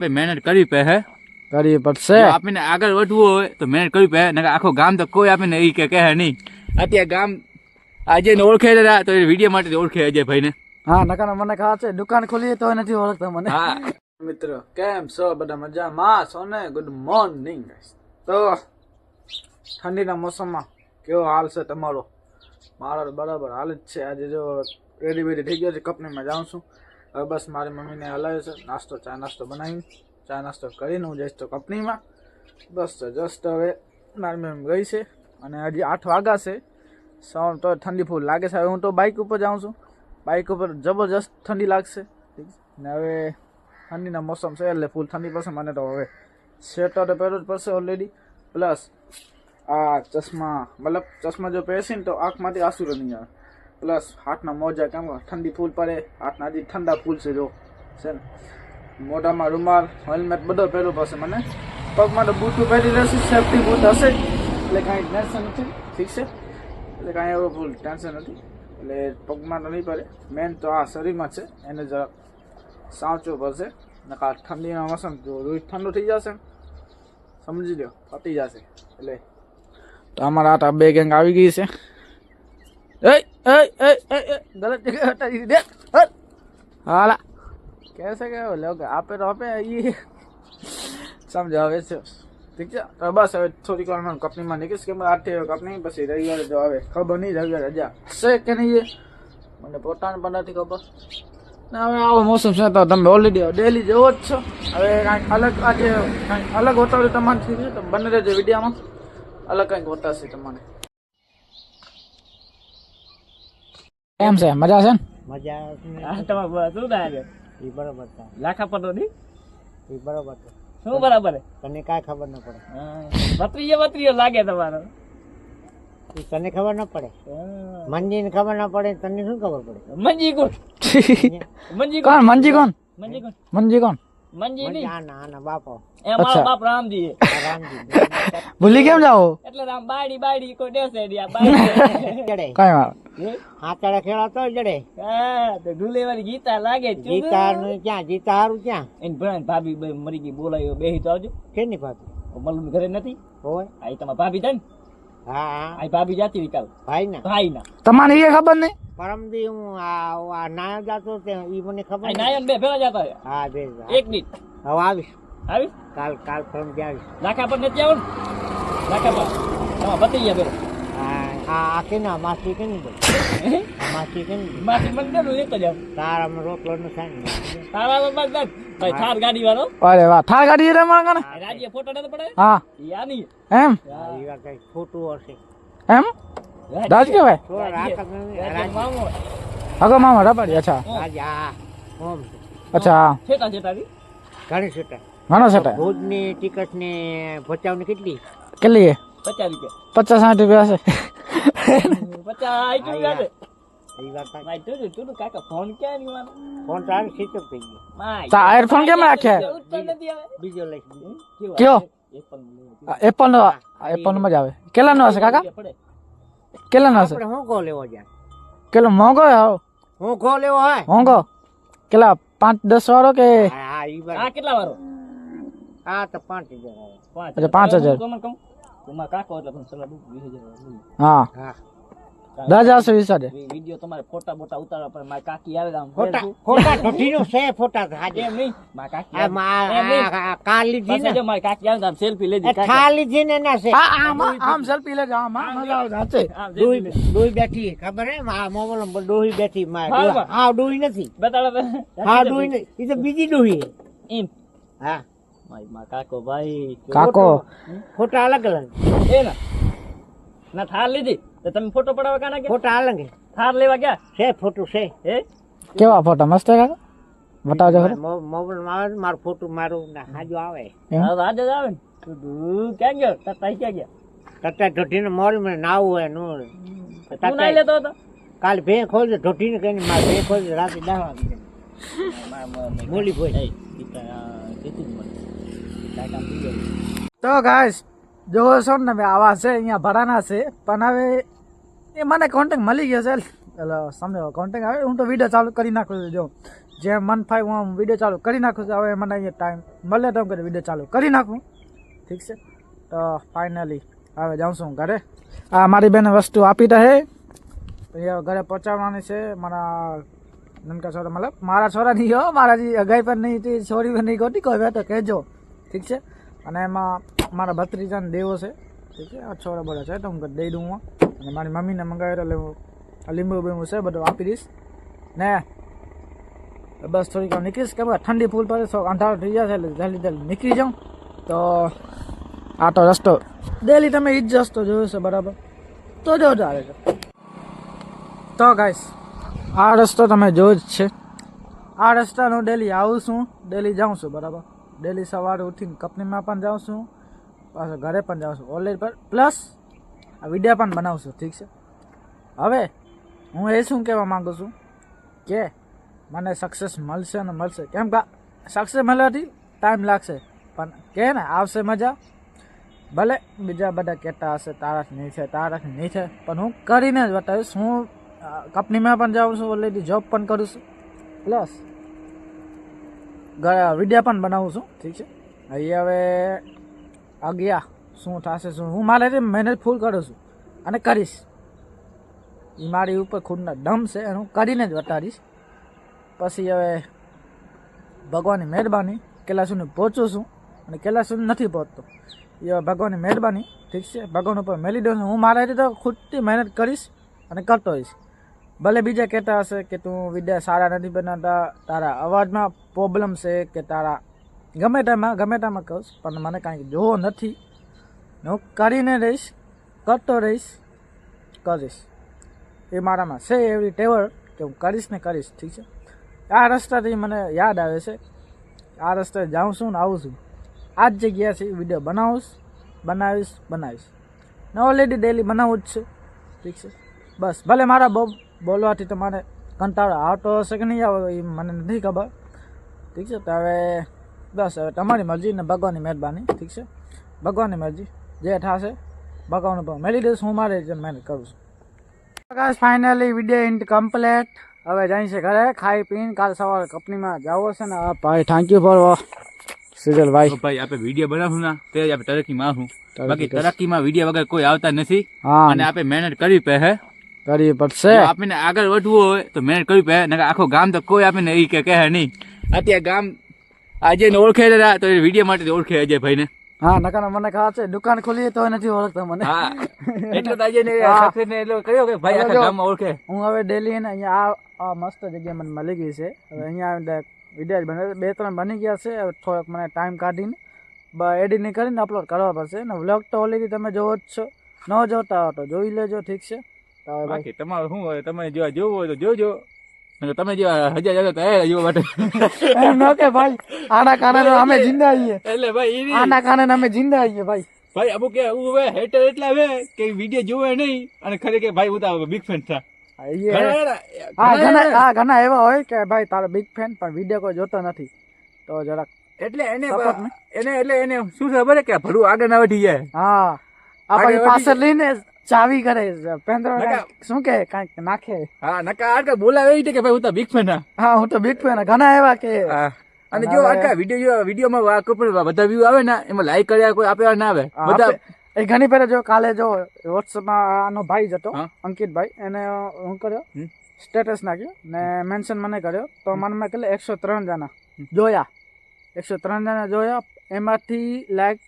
ભાઈ મહેનત કરવી પડે હે. કરવી પડશે. આપીને આગળ વધવું હોય તો મહેનત કરવી પડે નકર આખો ગામ તો કોઈ આપીને એ કે કહે નહીં. અત્યારે ગામ આજે ને ઓળખે તો એ વીડિયો માટે ઓળખે અજય ભાઈને. હા નકા મને ખબર છે દુકાન ખોલીએ તો નથી ઓળખતા મને. હા. મિત્રો કેમ છો? બધા મજામાં છો ને? ગુડ મોર્નિંગ તો ઠંડીના મોસમમાં કેવો હાલ છે તમારો? મારો બરાબર હાલ જ છે. આજે જો રેડી બેડી થઈ ગયો છે કંપનીમાં જાઉં છું. હવે બસ મારી મમ્મીને હલાવ્યું છે. નાસ્તો, ચા નાસ્તો બનાવી ચા નાસ્તો કરીને હું જઈશ તો કંપનીમાં. બસ જસ્ટ હવે મારી મમ્મી ગઈ છે અને હજી આઠ વાગ્યા છે. સવાર તો ઠંડી ફૂલ લાગે છે. હવે હું તો બાઇક ઉપર જાઉં છું. બાઇક ઉપર જબરજસ્ત ઠંડી લાગશે. ને હવે ઠંડીના મોસમ છે એટલે ફૂલ ઠંડી પડશે. મને તો હવે સ્વેટર તો પહેરવું જ પડશે ઓલરેડી પ્લસ આ ચશ્મા, મતલબ ચશ્મા જો પહેરશીને તો આંખમાંથી આંસુ નહીં આવે. પ્લસ હાથના મોજા કેમ ઠંડી ફૂલ પડે, હાથના હજી ઠંડા ફૂલ છે જો. છે ને? મોઢામાં રૂમાલ હેલ્મેટ બધો પહેરવું પડશે મને. પગમાં તો બૂટું પહેરી રહેશે સેફ્ટી બૂટ હશે. એટલે કાંઈ ટેન્શન નથી. ઠીક છે? એટલે કાંઈ એવું ફૂલ ટેન્શન નથી. એટલે પગમાં તો નહીં પડે મેન તો આ શરીરમાં છે. એને જરા સાચવું પડશે. નકા ઠંડીના મોસમ જો રોજ ઠંડુ થઈ જશે સમજી લો પતી જશે. એટલે તો અમારા આ બે ગેંગ આવી ગઈ છે. એ ગલત જગ્યાએ હટાવી દે હટ. હાલા कैसे કે લોગ આપે તો આપે એ સમજો હવે છે ઠીક છે તો બસ હવે થોડીક વારમાં કંપનીમાં નીકળીશ કે આઠે કંપની પછી રવિવારે જો આવે ખબર નહીં રવિવારે રજા છે કે નહીં એ મને પોતાને પણ નથી ખબર ના હવે આવો મોસમ છે તો તમે ઓલરેડી ડેલી જેવો જ છો હવે કાંઈક અલગ આજે કાંઈક અલગ હોતા તમારે થઈ ગયું તો બને રહેજો વિડીયામાં અલગ કંઈક હોતા છે તમારે કેમ છે મજા છે ને? મજા તમારે શું એ બરોબર છે. લાખા પટો ની એ બરોબર છે. શું બરાબર તને કાંઈ ખબર ન પડે. બત્રીએ બત્રીએ લાગે તમારો. તને ખબર ન પડે. મંજીને ખબર ન પડે તને શું ખબર પડે? મંજી કોણ? મંજી કોણ મંજી કોણ? મંજી કોણ? મંજી કોણ? નહીં? આના આના બાપો. એ મારો બાપ રામજી રામજી ભૂલી કેમ જાવ એટલે રામ બાડી બાડી કોઈ દેશે નહીં આ જડે. કઈ વાર હાથાડા ખેડા તો જડે. હા તો ઢુલે વાળી ગીતા લાગે ગીતા નું. ક્યાં ગીતા હારું ક્યાં? એની ભણાઈ ભાભી બે મરી ગઈ બોલાયો બેહી તો આવજો. કેની ભાભી? મલુ ઘરે નથી? હોય. આ તમારા ભાભી છે ને? હા હા. આ ભાભી જાતી વિકાલ ભાઈ ના ભાઈ ના તમારે એ ખબર નહીં? પરમદી હું આ નાયન નાયો જાતો તે ઈ મને ખબર નાયન બે ભેળા જતા હા બે એક મિનિટ. હવે આવીશ. આવીશ? કાલ કાલ પરમદી આવીશ. નાખા પર નથી આવું નાખા પર. બતી ગયા બેરો હા આ આ કેના? માસી બોલ માસી મને રોટલો ન થાય ને. તારા બસ બસ. ભાઈ થાર ગાડી વાળો. અરે વાહ થાર ગાડી છે મારા કને? રાજ્ય ફોટો નથી પડે હા. ઈ આની એમ? ઈ વાત કઈ ખોટું હશે. એમ? રાજ કેવાય હગો મામા. રબાડી અચ્છા. અચ્છા છેટા છેટા ઘણી છૂટા ઘણો છે ભુજની ટિકિટ ને ભચાઉની કેટલી? કેટલી પચાસ રૂપિયા. પચાસ સાઠ રૂપિયા હશે. પચાસ પણ નહીં. એપલ નો એપલ નો મજા આવે. કેટલા નો હશે કાકા? પડે કેટલા ના હશે આપણે શું લેવો જાય કેટલો મોંઘો હે હાવ હું ગો લેવો હોય મોંઘો કેટલા પાંચ દસ વાળો કે હા હા, ઈ આ કેટલા વાળો આ તો પાંચ હજાર પાંચ હજાર પાંચ હજાર. કાકો એટલે. હા હા હજાર વીસ હજાર તમારે ફોટા બોટા ઉતારવા પર મારી કાકી આવે આમ ફોટા. ફોટા ઢોઢીનો છે ફોટા હાજે. એમ નહીં. મારી કાકી આ મા- નહીં. લીધી ને. જો મારી કાકી આવે આમ સેલ્ફી લેજે ઠા લીધી ને ના છે. આમ આમ સેલ્ફી લેજો આમ મજા આવે સાચે ડોઈ. ડોહી બેઠી ખબર હે? આ મોબાઈલ પર ડોઈ બેઠી માં હા, ડોહી નથી. બતાડો હા ડોઈ નથી ઈ તો બીજી ડોઈ એમ. હા. મારી મા કાકો ભાઈ. કાકો. ફોટા અલગ અલગ. એ ના ના થાર લીધી. તો તમે ફોટો પડાવવા કાના ગયા ફોટા આલંગે થાર લેવા ગયા? છે ફોટું છે. હે? કેવા ફોટા? મસ્ત હે કાકા? બતાવજો ખરી મોબાઈલમાં આવે ને મારું ફોટું મારું ને હાજુ આવે? હા, આજે જ આવે ને. તું ક્યાં ગયો? તાતા ક્યાં ગયા? તતા ઢોઢીને મોરમાં નાવું હોય નો તું નાઈ લેતો હતો? કાલ ભે ખોલજો ઢોઢીને કહીને મારે ભે ખોલજો રાતે દસ વાગે. મોલી ભોય એ, ઈ આ કીધું મને. કાંઈ કામ થઈ ગયું. તો ગાઈસ જો છો ને મેં આવા છે, અહીંયા ભરાના છે. પણ હવે એ મને કોન્ટેક મળી ગયો છે. એટલે સમજો કોન્ટેક આવે, હું તો વીડિયો ચાલુ કરી નાખું છું, જો. જેમ મન થાય, હું આમ વીડિયો ચાલુ કરી નાખું છું. હવે મને અહીંયા ટાઈમ મળે તો કરી વીડિયો ચાલુ કરી નાખું. ઠીક છે? તો ફાઇનલી હવે જાઉં છું હું ઘરે. આ મારી બેને વસ્તુ આપી રહે હવે ઘરે પહોંચાડવાની છે. મારા નનકા છોરા, મતલબ મારા છોરા નહીં હો મારા જે અગાઈ પર નહીં તે છોરી પણ નહીં ગોતી, કોઈ તો કહેજો. ઠીક છે? અને એમાં મારા ભત્રીજાને દેવો છે. ઠીક છે? આ છોડા બોડા છે, તો હું દઈ દઉં હું. અને મારી મમ્મીને મંગાવ્યો એટલે હું. લીંબુ બીંબુ છે, બધું આપી દઈશ. ને બસ થોડીક નીકળીશ. કે ઠંડી ફૂલ પડે તો અંધારો થઈ જશે એટલે જલ્દી જલ્દી નીકળી જાઉં. તો આ તો રસ્તો ડેલી તમે એ જ રસ્તો જોયો છે, બરાબર? તો જો આવે છે. તો ગાઈશ આ રસ્તો તમે જોયો જ છે. આ રસ્તાનો ડેલી આવું છું. ડેલી જાઉં છું, બરાબર? ડેલી સવારે ઉઠીને કંપનીમાં પણ જાઉં છું. પાછો ઘરે પણ જાઉં છું. ઓનલાઈન પર. પ્લસ આ વીડિયો પણ બનાવું છું ઠીક છે? હવે, હું એ શું કહેવા માગું છું કે મને સક્સેસ મળશે ને મળશે. કેમ કે સક્સેસ મળવાથી ટાઈમ લાગશે. પણ કે ને, આવશે મજા. ભલે બીજા બધા કહેતા હશે તારાથી નહીં છે તારાથી નહીં છે પણ હું કરીને જ બતાવીશ. હું કંપનીમાં પણ જાઉં છું ઓલરેડી જોબ પણ કરું છું. પ્લસ વીડિયો પણ બનાવું છું. ઠીક છે? અહીં હવે અગિયા, શું થશે, શું હું મારે મહેનત ફૂલ કરું છું અને કરીશ. એ મારી ઉપર ખુદના દમ છે અને હું કરીને જ વટાડીશ. પછી હવે ભગવાનની મહેરબાની કેટલા સુધી પહોંચું છું અને કેટલા સુધી નથી પહોંચતો. એ હવે ભગવાનની મહેરબાની, ઠીક છે? ભગવાન ઉપર મેલી દઉં છું. હું મારા રીતે તો ખુદથી મહેનત કરીશ અને કરતો હોઈશ ભલે બીજા કહેતા હશે કે તું વિદ્યા સારા નથી બનાવતા તારા અવાજમાં પ્રોબ્લેમ છે કે તારા ગમે તેમાં ગમે તેમાં કહું પણ મને કાંઈ જોવો નથી. હું કરીને રહીશ, કરતો રહીશ, કરીશ. એ મારામાં છે એવી ટેવર કે હું કરીશ ને કરીશ, ઠીક છે? આ રસ્તાથી મને યાદ આવે છે, આ રસ્તે જાઉં છું ને આવું છું. આ જ જગ્યાથી વીડિયો બનાવીશ બનાવીશ બનાવીશ. ને ઓલરેડી ડેલી બનાવું જ છે, ઠીક છે? બસ, ભલે મારા બહુ બોલવાથી તમારે કંટાળો આવતો હશે કે નહીં આવે, એ મને નથી ખબર. ઠીક છે? તો હવે બસ હવે તમારી મરજી ને ભગવાનની મહેરબાની ઠીક છે? ભગવાનની મરજી. જે થશે ભગવાન. ઉપર મેળી દઈશ હું મારે જે મહેનત કરું છું. પ્રકાશ ફાઇનલી વીડિયો ઇન્ટ કમ્પ્લેટ હવે જાય છે ઘરે ખાઈ પીને કાલ સવારે કંપનીમાં જવો છે ને. ભાઈ થેન્ક યુ ફોર સિજલ ભાઈ. ભાઈ આપણે વીડિયો બનાવશું ને? તે આપણે તરક્કીમાં મારશું બાકી. તરક્કીમાં વીડિયો વગર કોઈ આવતા નથી. અને આપણે મહેનત કરવી પડે કરવી પડશે. આપણને આગળ વધવું હોય તો મહેનત કરવી પડે. નહીં આખો ગામ તો કોઈ આપણને એ કે કહે નહીં. અત્યારે ગામ આજે ઓળખે તો વીડિયો માટે ઓળખે અજય ભાઈને. હા નકા મને ખબર છે. દુકાન ખોલી તો નથી ઓળખતા મને. હા. એટલો તો અજય ને એટલો કર્યો કે ભાઈ આખા ગામમાં ઓળખે. હું હવે ડેલી ને અહીંયા આ મસ્ત જગ્યા મને મળી ગઈ છે. હવે અહીંયા વીડિયો બને બે ત્રણ બની ગયા છે. હવે થોડોક મને ટાઈમ કાઢીને એડિટિંગ કરીને અપલોડ કરવા પડશે. ને વ્લોગ તો ઓલરેડી તમે જોવો જ છો. ન જોતા હો તો જોઈ લેજો ઠીક છે? બાકી તમારું શું હોય? તમે જો જોવું હોય તો જોજો. તમે જેવા હજાર હજાર તૈયાર એ માટે. એમ ન કે ભાઈ આના કારણે અમે જિંદા આવીએ એટલે ભાઈ આના કારણે અમે જિંદા આવીએ ભાઈ. ભાઈ અમુક કે હું હવે હેટર એટલા હવે કે વીડિયો જોવે નહીં અને ખરેખર ભાઈ હું તો બિગ ફેન થા. હા, ઘણા એવા હોય કે ભાઈ તારો બિગ ફેન પણ વીડિયો કોઈ જોતો નથી. તો જરાક એટલે એને એને એટલે એને શું ખબર કે ભરું આગળ ના વધી જાય? હા. આ આગળ પાછળ લઈને ચાવી કરે પેન્દ્રો. શું કે કાંઈક નાખે. હા નકા આગળ બોલાવે રીતે કે ભાઈ હું તો બિગ ફેન હા હા તો બિગ ફેન ઘણા એવા કે અને જો આખા વીડિયો વિડીયોમાં કોઈ પણ બધા વ્યૂ આવે ને એમાં લાઈક કર્યા કોઈ આપે ના આવે. બધા એ ઘણી પહેલા જો કાલે જો વોટ્સઅપમાં આનો ભાઈ જ હતો અંકિતભાઈ એને હું કર્યો સ્ટેટસ નાખ્યો ને મેન્શન મને કર્યો. તો મને મેં કેટલે એકસો ત્રણ જણા. જોયા. એકસો ત્રણ જણા જોયા. એમાંથી લાઈક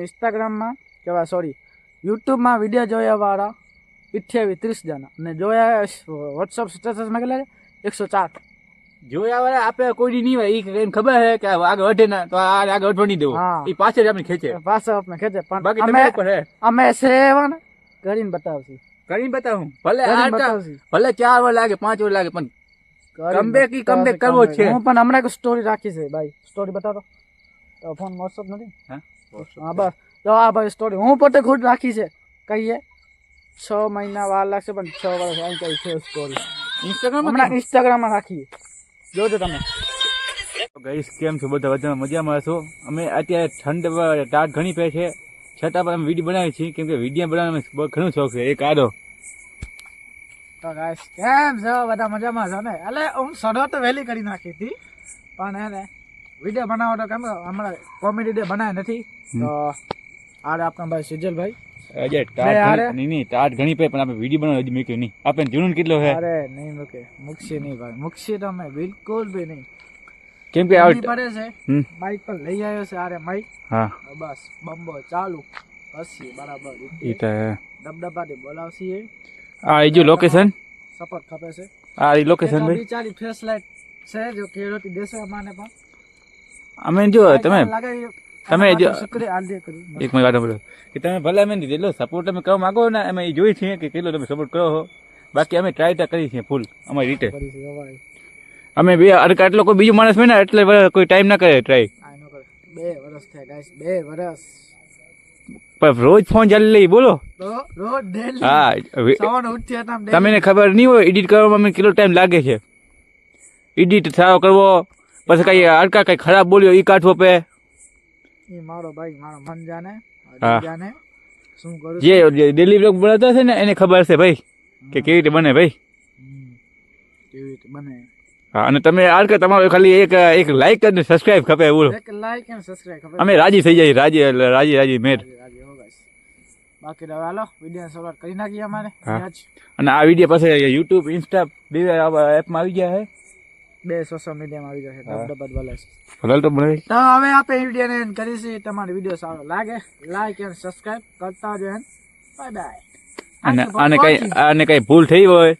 ઇન્સ્ટાગ્રામમાં કેવા સોરી યુટ્યુબમાં વીડિયો જોયા વાળા અઠ્યાવીસ ત્રીસ જણા. અને જોયા વોટ્સઅપ સ્ટેટસમાં કેટલા છે? એકસો ચાર. જોયા વાળા આપે કોઈ નહીં હોય. એ ખબર છે કે આગળ વધે ના તો આગળ વધવા નહીં દેવું. એ પાછળ આપણે ખેંચે. પાછા આપણે ખેંચે. પણ બાકી અમે તમે ઉપર હે. અમે છે એવા ને? કરીને બતાવશું. કરીને બતાવું. ભલે ભલે ચાર વાર લાગે પાંચ વાર લાગે પણ કમબેક ઈ કમબેક કરવો છે. હું પણ હમણાં એક સ્ટોરી રાખી છે ભાઈ. સ્ટોરી બતાવો તો ફોન વોટ્સઅપ નથી? હા બસ. તો આ ભાઈ સ્ટોરી હું પોતે ખુદ રાખી છે કહીએ. છ મહિના વાર લાગશે પણ છ વર્ષ અહીં કઈ છે સ્ટોરી ઇન્સ્ટાગ્રામ હમણાં ઇન્સ્ટાગ્રામમાં રાખીએ. જોજો તમે. ગઈશ કેમ છો? બધા બધા મજામાં છો અમે અત્યારે ઠંડ ટાટ ઘણી પે છે. છતાં પણ અમે વીડિયો બનાવીએ છીએ. કેમ કે વીડિયો બનાવવાનો ઘણો ઘણું શોખ છે. એક આડો. તો ગાઈસ કેમ છો? બધા મજામાં છો ને? એટલે હું શરૂઆત તો વહેલી કરી નાખી હતી. પણ એને વીડિયો બનાવો તો કેમ હમણાં કોમેડી ડે બનાવ્યા નથી. તો આરે આપણા ભાઈ સુજલભાઈ અજય બે ટાટ હારે? ઘણી- નહીં નહીં ટાટ ઘણી પે પણ આપણે વીડિયો બનાવવા હજી મૂક્યો નહીં આપણે જૂનું કેટલો છે અરે નહીં મૂકે મૂકશે નહીં ભાઈ મૂકશે તો અમે બિલકુલ બી નહીં કેમ કે ઠંડી આ પડે છે હમ માઇક પર લઈ આવ્યો છે આરે માઇક હા બસ બંબો ચાલુ હસી બરાબર એ તો હે. દબદબાથી બોલાવશી આ એ જો લોકેશન સપોર્ટ ખપે છે આ એ લોકેશન ભાઈ બિચારી ફેસ લાઈટ છે જો ખેડૂતી દેશે અમાને પણ અમે જો તમે લગાવી તમે જો- એક મિનિટ વાત બોલો કે તમે ભલે અમે જેટલો સપોર્ટ તમે કરવા માંગો ને અમે એ જોઈ છીએ કે કેટલો તમે સપોર્ટ કરો છો. બાકી અમે ટ્રાય તો કરી છીએ ફૂલ અમારી રીતે. અમે બે અડકા એટલો કોઈ બીજો માણસ હોય ને એટલે કોઈ ટાઈમ ના કરે ટ્રાય બે વર્ષ થયા ગાઈસ બે વર્ષ પણ રોજ ફોન ચાલી લઈ બોલો. રોજ ડેલી હા તમને ખબર નહીં હોય એડિટ કરવામાં મને કેટલો ટાઈમ લાગે છે. એડિટ સારો કરવો પછી કઈ અડકા કઈ ખરાબ બોલ્યો એ કાઢવો પે. ઈ મારો ભાઈ મારો મન જાને શું કરું જે ડેલી બ્લોગ બનાવતા છે ને એને ખબર છે ભાઈ કે કેવી રીતે બને ભાઈ. કેવી રીતે બને? હા અને તમે અડકા તમારો ખાલી એક એક લાઈક અને સબસ્ક્રાઇબ ખપે એવું એક લાઈક અને સબસ્ક્રાઇબ ખપે. અમે રાજી થઈ જાય રાજી રાજી રાજી મેર. બાકી હવે હાલો વીડિયો શરૂઆત કરી નાખીએ અમારે. અને આ વીડિયો પાસે યુટ્યુબ ઇન્સ્ટા બે એપમાં આવી ગયા છે. બે સોશિયલ મીડિયામાં આવી જશે. હા. ડબ ડબ બોલે ભલે તો બનાવી તો હવે આપણે વિડીયોને એન્ડ કરીશું તમારો વીડિયો સારો લાગે લાઈક એન્ડ સબસ્ક્રાઇબ કરતા જો બાય બાય અને આને કઈ આને કઈ ભૂલ થઈ હોય?